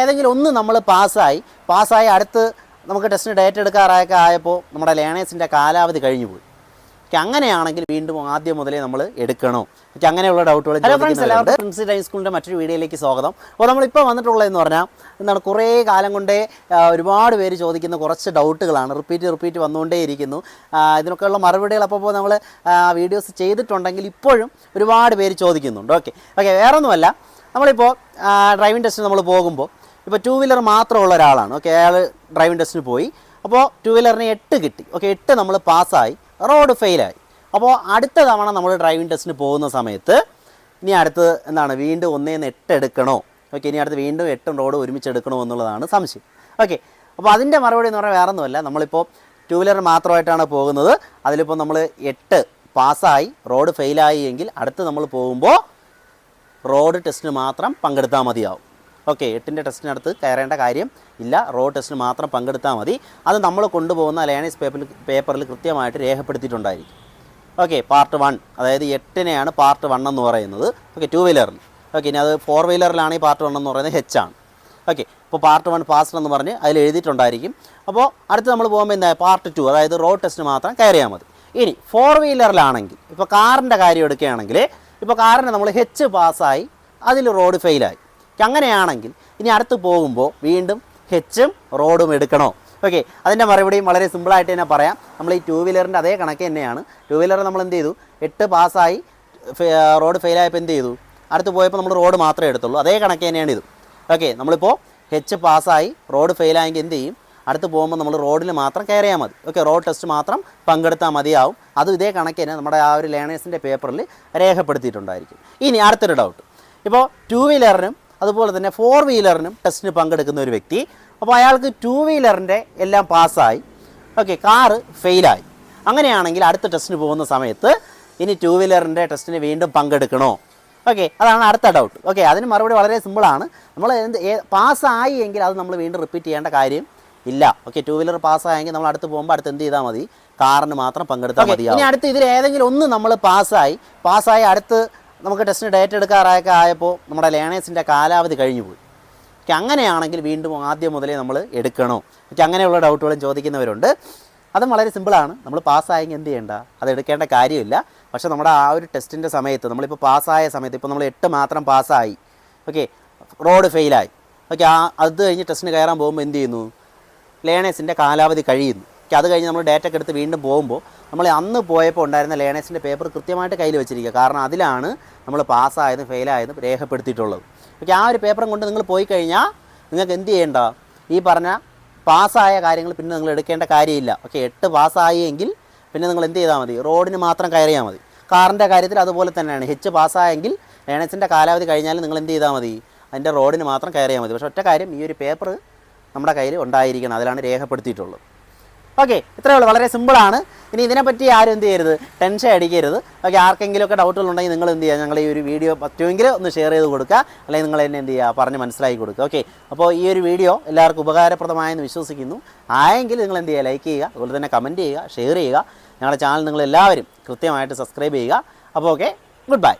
ഏതെങ്കിലും ഒന്ന് നമ്മൾ പാസ്സായി പാസ്സായി അടുത്ത് നമുക്ക് ടെസ്റ്റിന് ഡേറ്റ് എടുക്കാറായൊക്കെ ആയപ്പോൾ നമ്മുടെ ലേണേഴ്സിന്റെ കാലാവധി കഴിഞ്ഞു പോയി. അങ്ങനെയാണെങ്കിൽ വീണ്ടും ആദ്യം മുതലേ നമ്മൾ എടുക്കണോ. ഓക്കെ അങ്ങനെയുള്ള ഡൗട്ടുകൾ ഹലോ ഫ്രണ്ട്സ് എല്ലാവർക്കും പ്രിൻസി ഡൈൻ സ്കൂളിന്റെ മറ്റൊരു വീഡിയോയിലേക്ക് സ്വാഗതം. അപ്പോൾ നമ്മളിപ്പോൾ വന്നിട്ടുള്ളതെന്ന് പറഞ്ഞാൽ എന്താണ് കുറേ കാലം കൊണ്ടേ ഒരുപാട് പേര് ചോദിക്കുന്ന കുറച്ച് ഡൗട്ടുകളാണ്. Repeat repeat വന്നുകൊണ്ടേയിരിക്കുന്നു. ഇരിക്കുന്നു ഇതിനൊക്കെയുള്ള മറുപടികൾ അപ്പോൾ നമ്മൾ വീഡിയോസ് ചെയ്തിട്ടുണ്ടെങ്കിൽ ഇപ്പോഴും ഒരുപാട് പേര് ചോദിക്കുന്നുണ്ട്. ഓക്കെ ഓക്കെ വേറൊന്നുമല്ല. നമ്മളിപ്പോൾ ഡ്രൈവിംഗ് ടെസ്റ്റ് നമ്മൾ പോകുമ്പോൾ ഇപ്പോൾ ടു വീലർ മാത്രമുള്ള ഒരാളാണ്. ഓക്കെ അയാൾ ഡ്രൈവിംഗ് ടെസ്റ്റിന് പോയി. അപ്പോൾ ടു വീലറിന് എട്ട് കിട്ടി. ഓക്കെ എട്ട് നമ്മൾ പാസ്സായി. റോഡ് ഫെയിലായി അപ്പോൾ അടുത്ത തവണ നമ്മൾ ഡ്രൈവിംഗ് ടെസ്റ്റിന് പോകുന്ന സമയത്ത് ഇനി അടുത്ത് എന്താണ്? വീണ്ടും ഒന്നേന്ന് എട്ട് എടുക്കണോ? ഓക്കെ ഇനി അടുത്ത് വീണ്ടും എട്ടും റോഡ് ഒരുമിച്ച് എടുക്കണോ എന്നുള്ളതാണ് സംശയം. ഓക്കെ അപ്പോൾ അതിന്റെ മറുപടി എന്ന് പറഞ്ഞാൽ വേറെ ഒന്നുമല്ല നമ്മളിപ്പോൾ ടു വീലർ മാത്രമായിട്ടാണ് പോകുന്നത്. അതിലിപ്പോൾ നമ്മൾ എട്ട് പാസ്സായി റോഡ് ഫെയിലായി എങ്കിൽ അടുത്ത് നമ്മൾ പോകുമ്പോൾ റോഡ് ടെസ്റ്റിന് മാത്രം പങ്കെടുത്താൽ മതിയാവും. ഓക്കെ എട്ടിന്റെ ടെസ്റ്റിനടുത്ത് കയറേണ്ട കാര്യം ഇല്ല. റോഡ് ടെസ്റ്റിന് മാത്രം പങ്കെടുത്താൽ മതി. അത് നമ്മൾ കൊണ്ടുപോകുന്ന ലേണേഴ്സ് പേപ്പറിൽ പേപ്പറിൽ കൃത്യമായിട്ട് രേഖപ്പെടുത്തിയിട്ടുണ്ടായിരിക്കും. ഓക്കെ പാർട്ട് വൺ അതായത് എട്ടിനെയാണ് പാർട്ട് വൺ എന്ന് പറയുന്നത്. ഓക്കെ ടു വീലറിൽ ഓക്കെ ഇനി അത് ഫോർ വീലറിലാണെങ്കിൽ പാർട്ട് വൺ എന്ന് പറയുന്നത് ഹെച്ച് ആണ്. ഓക്കെ ഇപ്പോൾ പാർട്ട് വൺ പാസ് എന്ന് പറഞ്ഞ് അതിൽ എഴുതിയിട്ടുണ്ടായിരിക്കും. അപ്പോൾ അടുത്ത് നമ്മൾ പോകുമ്പോൾ എന്താ? പാർട്ട് ടു അതായത് റോഡ് ടെസ്റ്റ് മാത്രം കയറിയാൽ മതി. ഇനി ഫോർ വീലറിലാണെങ്കിൽ ഇപ്പോൾ കാറിന്റെ കാര്യം എടുക്കുകയാണെങ്കിൽ ഇപ്പോൾ കാറിന് നമ്മൾ ഹെച്ച് പാസ്സായി അതിൽ റോഡ് ഫെയിലായി അങ്ങനെയാണെങ്കിൽ ഇനി അടുത്ത് പോകുമ്പോൾ വീണ്ടും ഹെച്ചും റോഡും എടുക്കണോ? ഓക്കെ അതിന്റെ മറുപടിയും വളരെ സിമ്പിളായിട്ട് തന്നെ പറയാം. നമ്മൾ ഈ ടൂ വീലറിന്റെ അതേ കണക്ക് തന്നെയാണ്. ടൂ വീലർ നമ്മൾ എന്ത് ചെയ്തു? എട്ട് പാസ്സായി റോഡ് ഫെയിലായപ്പോൾ എന്ത് ചെയ്തു? അടുത്ത് പോയപ്പോൾ നമ്മൾ റോഡ് മാത്രമേ എടുത്തുള്ളൂ. അതേ കണക്ക് തന്നെയാണ് ഇത്. ഓക്കെ നമ്മളിപ്പോൾ ഹെച്ച് പാസ്സായി റോഡ് ഫെയിലായെങ്കിൽ എന്ത് ചെയ്യും? അടുത്ത് പോകുമ്പോൾ നമ്മൾ റോഡിൽ മാത്രം കയറിയാൽ മതി. ഓക്കെ റോഡ് ടെസ്റ്റ് മാത്രം പങ്കെടുത്താൽ മതിയാവും. അതും ഇതേ കണക്ക് തന്നെ നമ്മുടെ ആ ഒരു ലേണേഴ്സിന്റെ പേപ്പറിൽ രേഖപ്പെടുത്തിയിട്ടുണ്ടായിരിക്കും. ഇനി അടുത്തൊരു ഡൗട്ട് ഇപ്പോൾ ടൂ വീലറിനും അതുപോലെ തന്നെ ഫോർ വീലറിനും ടെസ്റ്റിന് പങ്കെടുക്കുന്ന ഒരു വ്യക്തി. അപ്പോൾ അയാൾക്ക് ടു വീലറിന്റെ എല്ലാം പാസ്സായി. ഓക്കെ കാറ് ഫെയിലായി അങ്ങനെയാണെങ്കിൽ അടുത്ത ടെസ്റ്റിന് പോകുന്ന സമയത്ത് ഇനി ടു വീലറിന്റെ ടെസ്റ്റിന് വീണ്ടും പങ്കെടുക്കണോ? ഓക്കെ അതാണ് അടുത്ത ഡൗട്ട് ഓക്കെ അതിന് മറുപടി വളരെ സിമ്പിളാണ് നമ്മൾ എന്ത് പാസ്സായി എങ്കിൽ അത് നമ്മൾ വീണ്ടും റിപ്പീറ്റ് ചെയ്യേണ്ട കാര്യം ഇല്ല. ഓക്കെ ടു വീലർ പാസ്സായെങ്കിൽ നമ്മൾ അടുത്ത് പോകുമ്പോൾ അടുത്ത് എന്ത് ചെയ്താൽ മതി? കാറിന് മാത്രം പങ്കെടുത്താൽ മതി ഇനി അടുത്ത് ഇതിൽ ഏതെങ്കിലും ഒന്ന് നമ്മൾ പാസ്സായി. പാസ്സായി അടുത്ത് നമുക്ക് ടെസ്റ്റിന് ഡേറ്റ് എടുക്കാറൊക്കെ ആയപ്പോൾ നമ്മുടെ ലേണേഴ്സിന്റെ കാലാവധി കഴിഞ്ഞു പോയി. ഓക്കെ അങ്ങനെയാണെങ്കിൽ വീണ്ടും ആദ്യം മുതലേ നമ്മൾ എടുക്കണോ? ഓക്കെ അങ്ങനെയുള്ള ഡൗട്ടുകളും ചോദിക്കുന്നവരുണ്ട്. അതും വളരെ സിമ്പിളാണ് നമ്മൾ പാസ്സായെങ്കിൽ എന്ത് ചെയ്യേണ്ട? അത് എടുക്കേണ്ട കാര്യമില്ല. പക്ഷേ നമ്മുടെ ആ ഒരു ടെസ്റ്റിന്റെ സമയത്ത് നമ്മളിപ്പോൾ പാസ്സായ സമയത്ത് ഇപ്പോൾ നമ്മൾ എട്ട് മാത്രം പാസ്സായി. ഓക്കെ റോഡ് ഫെയിലായി ഓക്കെ ആ അത് കഴിഞ്ഞ് ടെസ്റ്റിന് കയറാൻ പോകുമ്പോൾ എന്ത് ചെയ്യുന്നു? ലേണേഴ്സിന്റെ കാലാവധി കഴിയുന്നു. അത് കഴിഞ്ഞ് നമ്മൾ ഡേറ്റ ഒക്കെ എടുത്ത് വീണ്ടും പോകുമ്പോൾ നമ്മൾ അന്ന് പോയപ്പോൾ ഉണ്ടായിരുന്ന ലേണേഴ്സിന്റെ പേപ്പർ കൃത്യമായിട്ട് കയ്യിൽ വെച്ചിരിക്കുക. കാരണം അതിലാണ് നമ്മൾ പാസ്സായതും ഫെയിലായതും രേഖപ്പെടുത്തിയിട്ടുള്ളത്. ഓക്കെ ആ ഒരു പേപ്പറും കൊണ്ട് നിങ്ങൾ പോയി കഴിഞ്ഞാൽ നിങ്ങൾക്ക് എന്ത് ചെയ്യേണ്ട? ഈ പറഞ്ഞ പാസ്സായ കാര്യങ്ങൾ പിന്നെ നിങ്ങൾ എടുക്കേണ്ട കാര്യമില്ല. ഓക്കെ എട്ട് പാസ്സായി എങ്കിൽ പിന്നെ നിങ്ങൾ എന്ത് ചെയ്താൽ മതി? റോഡിന് മാത്രം കയറിയാൽ മതി. കാറിന്റെ കാര്യത്തിൽ അതുപോലെ തന്നെയാണ്. ഹെച്ച് പാസ്സായെങ്കിൽ ലേണേഴ്സിന്റെ കാലാവധി കഴിഞ്ഞാൽ നിങ്ങൾ എന്ത് ചെയ്താൽ മതി? അതിന്റെ റോഡിന് മാത്രം കയറിയാൽ മതി. പക്ഷേ ഒറ്റ കാര്യം ഈ ഒരു പേപ്പർ നമ്മുടെ കയ്യിൽ ഉണ്ടായിരിക്കണം. അതിലാണ് രേഖപ്പെടുത്തിയിട്ടുള്ളത്. ഓക്കെ ഇത്രയേ ഉള്ളൂ. വളരെ സിമ്പിളാണ് ഇനി ഇതിനെപ്പറ്റി ആരും എന്ത് ചെയ്യരുത്. ടെൻഷൻ അടിക്കരുത്. ഓക്കെ ആർക്കെങ്കിലുമൊക്കെ ഡൗട്ടുകൾ ഉണ്ടെങ്കിൽ നിങ്ങൾ എന്ത് ചെയ്യുക? ഞങ്ങൾ ഈ ഒരു വീഡിയോ പറ്റുമെങ്കിൽ ഒന്ന് ഷെയർ ചെയ്ത് കൊടുക്കുക. അല്ലെങ്കിൽ നിങ്ങൾ എന്നെ എന്ത് ചെയ്യുക? പറഞ്ഞ് മനസ്സിലാക്കി കൊടുക്കുക. ഓക്കെ അപ്പോൾ ഈ ഒരു വീഡിയോ എല്ലാവർക്കും ഉപകാരപ്രദമായെന്ന് വിശ്വസിക്കുന്നു. ആയെങ്കിൽ നിങ്ങൾ എന്ത് ചെയ്യുക? ലൈക്ക് ചെയ്യുക. അതുപോലെ തന്നെ കമന്റ് ചെയ്യുക. ഷെയർ ചെയ്യുക. ഞങ്ങളുടെ ചാനൽ നിങ്ങൾ എല്ലാവരും കൃത്യമായിട്ട് സബ്സ്ക്രൈബ് ചെയ്യുക. അപ്പോൾ ഓക്കെ ഗുഡ് ബൈ